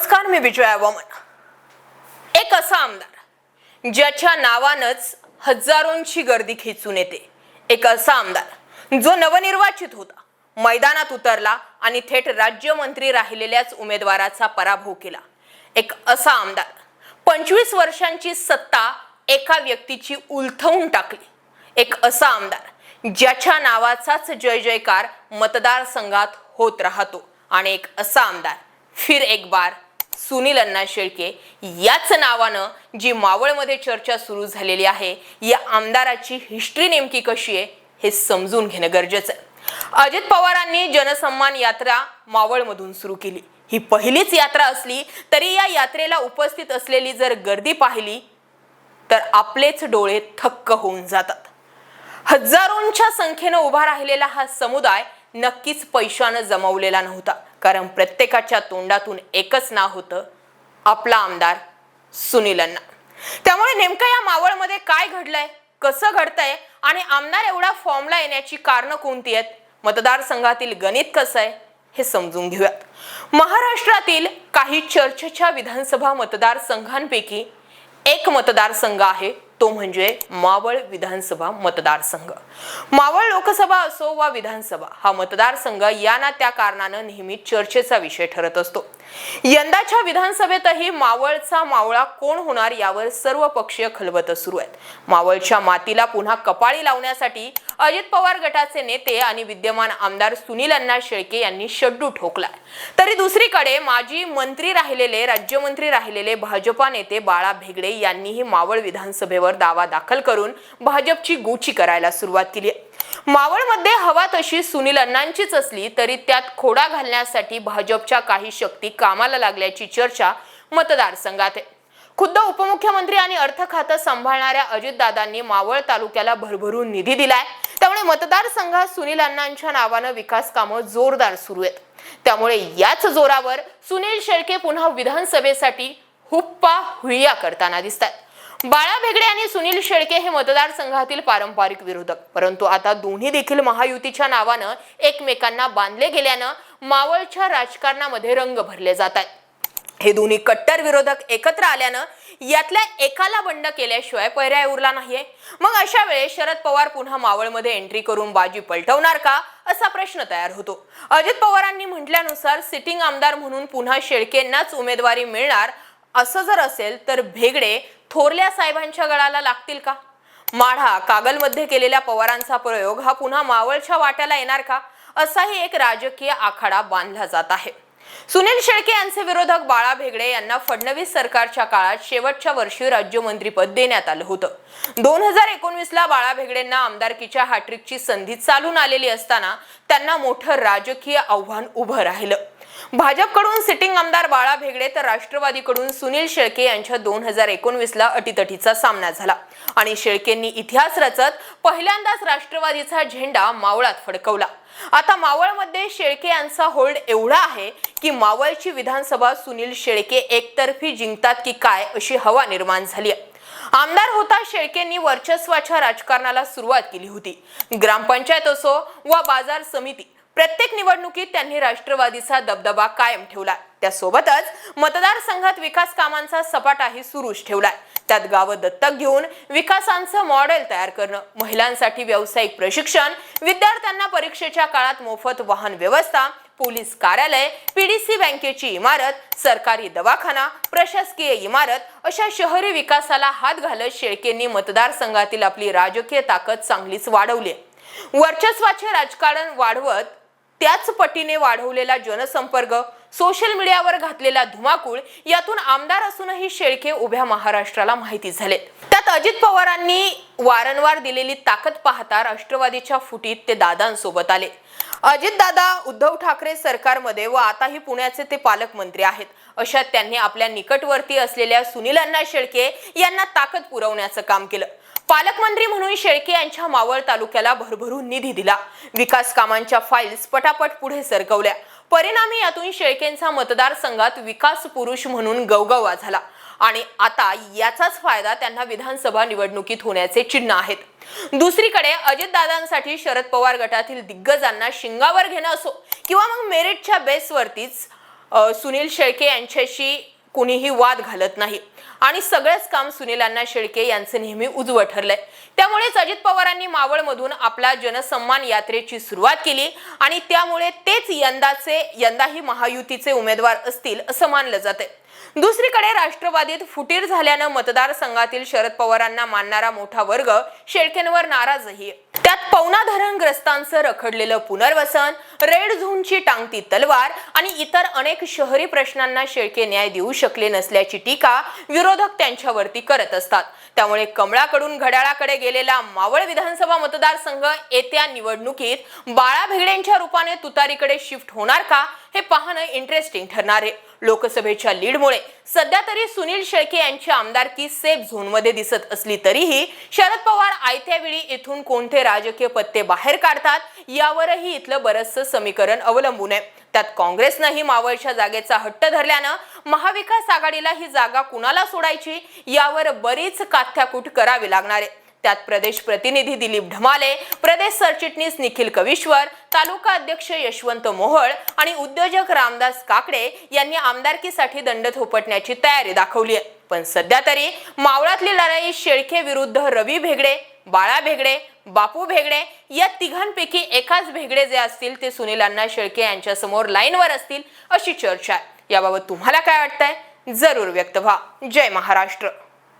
नमस्कार मी विजया वामन एक असा आमदार ज्याच्या नावानच हजारोंची गर्दी खेचून येते. एक असा आमदार जो नवनिर्वाचित होता मैदानात उतरला आणि थेट राज्यमंत्री राहिलेल्याच उमेदवाराचा पराभव केला. एक असा आमदार पंचवीस वर्षांची सत्ता एका व्यक्तीची उलथवून टाकली. एक असा आमदार ज्याच्या नावाचाच जय जयकार मतदारसंघात होत राहतो. आणि एक असा आमदार फिर एक बार सुनील अण्णा शेळके याच नावानं जी मावळमध्ये चर्चा सुरू झालेली आहे या आमदाराची हिस्ट्री नेमकी कशी आहे हे समजून घेणं गरजेचं आहे. अजित पवारांनी जनसन्मान यात्रा मावळमधून सुरू केली. ही पहिलीच यात्रा असली तरी या यात्रेला उपस्थित असलेली जर गर्दी पाहिली तर आपलेच डोळे थक्क होऊन जातात. हजारोंच्या संख्येनं उभा राहिलेला हा समुदाय नक्कीच पैशानं जमवलेला नव्हता. कारण प्रत्येकाच्या तोंडातून एकच नाव होतं आपला आमदार सुनील अण्णा. त्यामुळे नेमकं या मावळमध्ये काय घडलंय कसं घडतंय आणि आमदार एवढा फॉर्मला येण्याची कारणं कोणती आहेत मतदारसंघातील गणित कसं आहे हे समजून घेऊयात. महाराष्ट्रातील काही चर्चेच्या विधानसभा मतदारसंघांपैकी एक मतदारसंघ आहे तो म्हणजे मावळ विधानसभा मतदारसंघ. मावळ लोकसभा असो वा विधानसभा हा मतदारसंघ या ना त्या कारणानं नेहमी चर्चेचा विषय ठरत असतो. यंदाच्या विधानसभेतही मावळचा मावळा कोण होणार यावर सर्व पक्षीय खलबत सुरू आहेत. मावळच्या मातीला पुन्हा कपाळी लावण्यासाठी अजित पवार गटाचे नेते आणि विद्यमान आमदार सुनील अण्णा शेळके यांनी शड्डू ठोकलाय. तरी दुसरीकडे माजी मंत्री राहिलेले राज्यमंत्री राहिलेले भाजपा नेते बाळा भेगडे यांनीही मावळ विधानसभेवर दावा दाखल करून भाजपची गोची करायला सुरुवात केली आहे. मावळमध्ये हवा तशी सुनील अण्णांचीच असली तरी त्यात खोडा घालण्यासाठी भाजपच्या काही शक्ती कामाला लागल्याची चर्चा मतदारसंघात आहे. खुद्द उपमुख्यमंत्री आणि अर्थ खातं सांभाळणाऱ्या अजितदादांनी मावळ तालुक्याला भरभरून निधी दिलाय. त्यामुळे मतदारसंघात सुनील अण्णांच्या नावानं विकास कामं जोरदार सुरू आहेत. त्यामुळे याच जोरावर सुनील शेळके पुन्हा विधानसभेसाठी हुप्पा हुय्या करताना दिसतात बाळा भेगडे आणि सुनील शेळके हे मतदारसंघातील पारंपरिक विरोधक. परंतु आता दोन्ही देखील महायुतीच्या नावानं एकमेकांना बांधले गेल्यानं मावळच्या राजकारणामध्ये रंग भरले जात आहेत. हे दोन्ही कट्टर विरोधक एकत्र आल्यानं यातल्या एकाला बंड केल्याशिवाय पर्याय उरला नाहीये. मग अशा वेळेस शरद पवार पुन्हा मावळमध्ये एंट्री करून बाजी पलटवणार का? असा प्रश्न तयार होतो. अजित पवारांनी म्हटल्यानुसार सिटिंग आमदार म्हणून पुन्हा शेळकेंनाच उमेदवारी मिळणार. असं जर असेल तर भेगडे थोरल्या साहेबांच्या गळाला लागतील का? माढा कागलमध्ये केलेल्या पवारांचा प्रयोग हा पुन्हा मावळच्या वाट्याला येणार का? असाही एक राजकीय आखाडा बांधला जात आहे. सुनील शेळके यांचे विरोधक बाळा भेगडे यांना फडणवीस सरकारच्या काळात शेवटच्या वर्षी राज्यमंत्रीपद देण्यात आलं होतं. दोन हजार एकोणवीस ला बाळा भेगडेंना आमदारकीच्या हॅट्रिकची संधी चालून आलेली असताना त्यांना मोठं राजकीय आव्हान उभं राहिलं. भाजपकडून सिटिंग आमदार बाळा भेगडे तर राष्ट्रवादीकडून सुनील शेळके यांच्या दोन हजार एकोणवीसला अटीतटीचा सामना झाला. आणि शेळकेंनी इतिहास रचत पहिल्यांदाच राष्ट्रवादीचा झेंडा मावळात फडकवला. आता मावळमध्ये शेळके यांचा होल्ड एवढा आहे की मावळची विधानसभा सुनील शेळके एकतर्फी जिंकतात की काय अशी हवा निर्माण झाली आहे आमदार होता शेळकेंनी वर्चस्वाच्या राजकारणाला सुरुवात केली होती. ग्रामपंचायत असो वा बाजार समिती प्रत्येक निवडणुकीत त्यांनी राष्ट्रवादीचा दबदबा कायम ठेवला त्यासोबतच मतदारसंघात विकास कामांचा सपाटाही सुरूच ठेवलाय. त्यात गावं दत्तक घेऊन विकासांचं मॉडेल तयार करणं महिलांसाठी व्यावसायिक प्रशिक्षण विद्यार्थ्यांना परीक्षेच्या काळात मोफत वाहन व्यवस्था पोलीस कार्यालय पीडीसी बँकेची इमारत सरकारी दवाखाना प्रशासकीय इमारत अशा शहरी विकासाला हात घालत शेळकेंनी मतदारसंघातील आपली राजकीय ताकद चांगलीच वाढवली वर्चस्वाचे राजकारण वाढवत त्याच पटीने वाढवलेला जनसंपर्क सोशल मीडियावर घातलेला धुमाकूळ यातून आमदार असूनही शेळके उभ्या महाराष्ट्राला माहिती झालेत. त्यात अजित पवारांनी वारंवार दिलेली ताकद पाहता राष्ट्रवादीच्या फुटीत ते दादांसोबत आले. अजित दादा उद्धव ठाकरे सरकारमध्ये व आताही पुण्याचे ते पालकमंत्री आहेत. अशात त्यांनी आपल्या निकटवर्ती असलेल्या सुनील अण्णा शेळके यांना ताकद पुरवण्याचं काम केलं. पालकमंत्री म्हणून शेळके यांच्या मावळ तालुक्याला भरभरून निधी दिला. विकास कामांच्या फाईल्स पटापट पुढे सरकवल्या. परिणामी यातून शेळकेंचा मतदारसंघात विकास पुरुष म्हणून गवगवा झाला आणि आता याचाच फायदा त्यांना विधानसभा निवडणुकीत होण्याचे चिन्ह आहेत. दुसरीकडे अजितदादांसाठी शरद पवार गटातील दिग्गजांना शिंगावर घेणं असो किंवा मग मेरिटच्या बेसवरतीच सुनील शेळके यांच्याशी कुणीही वाद घालत नाही. आणि सगळंच काम सुनीलांना शेळके यांचे नेहमी उजवं ठरलंय. त्यामुळेच अजित पवारांनी मावळमधून आपला जनसन्मान यात्रेची सुरुवात केली आणि त्यामुळे तेच यंदाचे यंदाही महायुतीचे उमेदवार असतील असं मानलं जाते दुसरीकडे राष्ट्रवादीत फुटीर झाल्यानं मतदारसंघातील शरद पवारांना मानणारा मोठा वर्ग शेळकेंवर नाराजही आहे. त्यात पवना धरणग्रस्तांचं रखडलेलं पुनर्वसन रेड झोनची टांगती तलवार आणि इतर अनेक शहरी प्रश्नांना शेळके न्याय देऊ शकले नसल्याची टीका विरोधक त्यांच्यावरती करत असतात. त्यामुळे कमळाकडून घड्याळाकडे गेलेला मावळ विधानसभा मतदारसंघ येत्या निवडणुकीत बाळा भिगडेंच्या रूपाने तुतारीकडे शिफ्ट होणार का हे पाहणं इंटरेस्टिंग ठरणार आहे. लोकसभेच्या लीडमुळे. सध्या तरी सुनील शेळके यांची आमदारकी सेफ झोनमध्ये दिसत असली तरीही शरद पवार आयत्या वेळी इथून कोणते राजकीय पत्ते बाहेर काढतात यावरही इथलं बरंचसं समीकरण अवलंबून आहे. त्यात काँग्रेसनंही मावळच्या जागेचा हट्ट धरल्यानं महाविकास आघाडीला ही जागा कुणाला सोडायची यावर बरीच काथ्याकूट करावी लागणार आहे. त्यात प्रदेश प्रतिनिधी दिलीप ढमाले प्रदेश सरचिटणीस निखिल कविश्वर तालुका अध्यक्ष यशवंत मोहळ आणि उद्योजक रामदास काकडे यांनी आमदारकीसाठी दंड थोपटण्याची तयारी दाखवली आहे. पण सध्या तरी मावळातली लढाई शेळके विरुद्ध रवी भेगडे बाळा भेगडे बापू भेगडे या तिघांपैकी एकाच भेगडे जे असतील ते सुनील अण्णा शेळके यांच्या समोर लाईनवर असतील अशी चर्चा आहे. याबाबत तुम्हाला काय वाटतंय? जरूर व्यक्त व्हा. जय महाराष्ट्र.